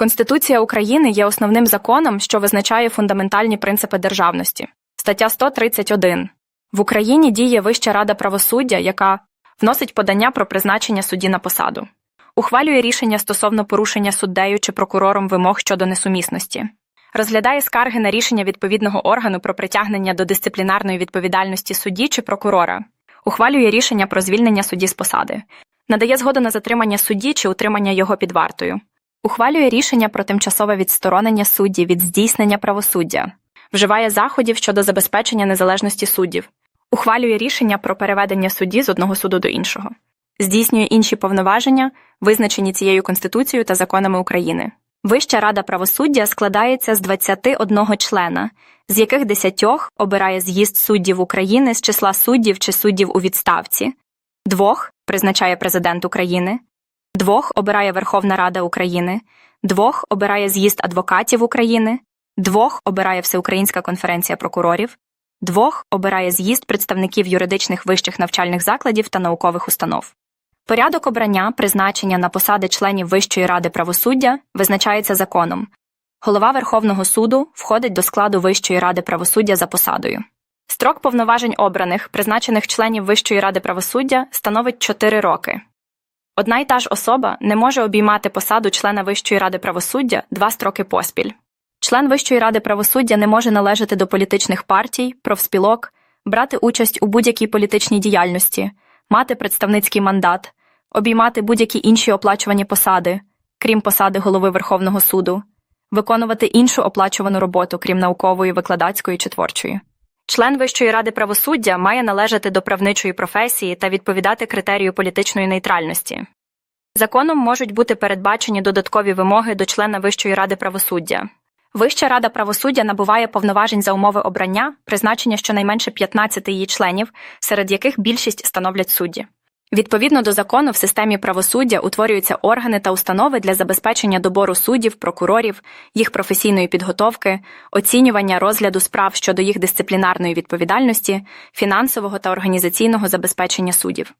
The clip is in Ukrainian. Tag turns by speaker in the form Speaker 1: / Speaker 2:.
Speaker 1: Конституція України є основним законом, що визначає фундаментальні принципи державності. Стаття 131. В Україні діє Вища рада правосуддя, яка вносить подання про призначення судді на посаду, ухвалює рішення стосовно порушення суддею чи прокурором вимог щодо несумісності, розглядає скарги на рішення відповідного органу про притягнення до дисциплінарної відповідальності судді чи прокурора, ухвалює рішення про звільнення судді з посади, надає згоду на затримання судді чи утримання його під вартою, ухвалює рішення про тимчасове відсторонення судді від здійснення правосуддя, вживає заходів щодо забезпечення незалежності суддів, ухвалює рішення про переведення судді з одного суду до іншого, здійснює інші повноваження, визначені цією Конституцією та законами України. Вища рада правосуддя складається з 21 члена, з яких 10 обирає з'їзд суддів України з числа суддів чи суддів у відставці, двох призначає президент України, двох обирає Верховна Рада України, двох обирає з'їзд адвокатів України, двох обирає Всеукраїнська конференція прокурорів, двох обирає з'їзд представників юридичних вищих навчальних закладів та наукових установ. Порядок обрання, призначення на посади членів Вищої ради правосуддя визначається законом. Голова Верховного суду входить до складу Вищої ради правосуддя за посадою. Строк повноважень обраних, призначених членів Вищої ради правосуддя, становить 4 роки. Одна й та ж особа не може обіймати посаду члена Вищої ради правосуддя два строки поспіль. Член Вищої ради правосуддя не може належати до політичних партій, профспілок, брати участь у будь-якій політичній діяльності, мати представницький мандат, обіймати будь-які інші оплачувані посади, крім посади голови Верховного суду, виконувати іншу оплачувану роботу, крім наукової, викладацької чи творчої. Член Вищої ради правосуддя має належати до правничої професії та відповідати критерію політичної нейтральності. Законом можуть бути передбачені додаткові вимоги до члена Вищої ради правосуддя. Вища рада правосуддя набуває повноважень за умови обрання, призначення щонайменше 15 її членів, серед яких більшість становлять судді. Відповідно до закону, в системі правосуддя утворюються органи та установи для забезпечення добору суддів, прокурорів, їх професійної підготовки, оцінювання розгляду справ щодо їх дисциплінарної відповідальності, фінансового та організаційного забезпечення суддів.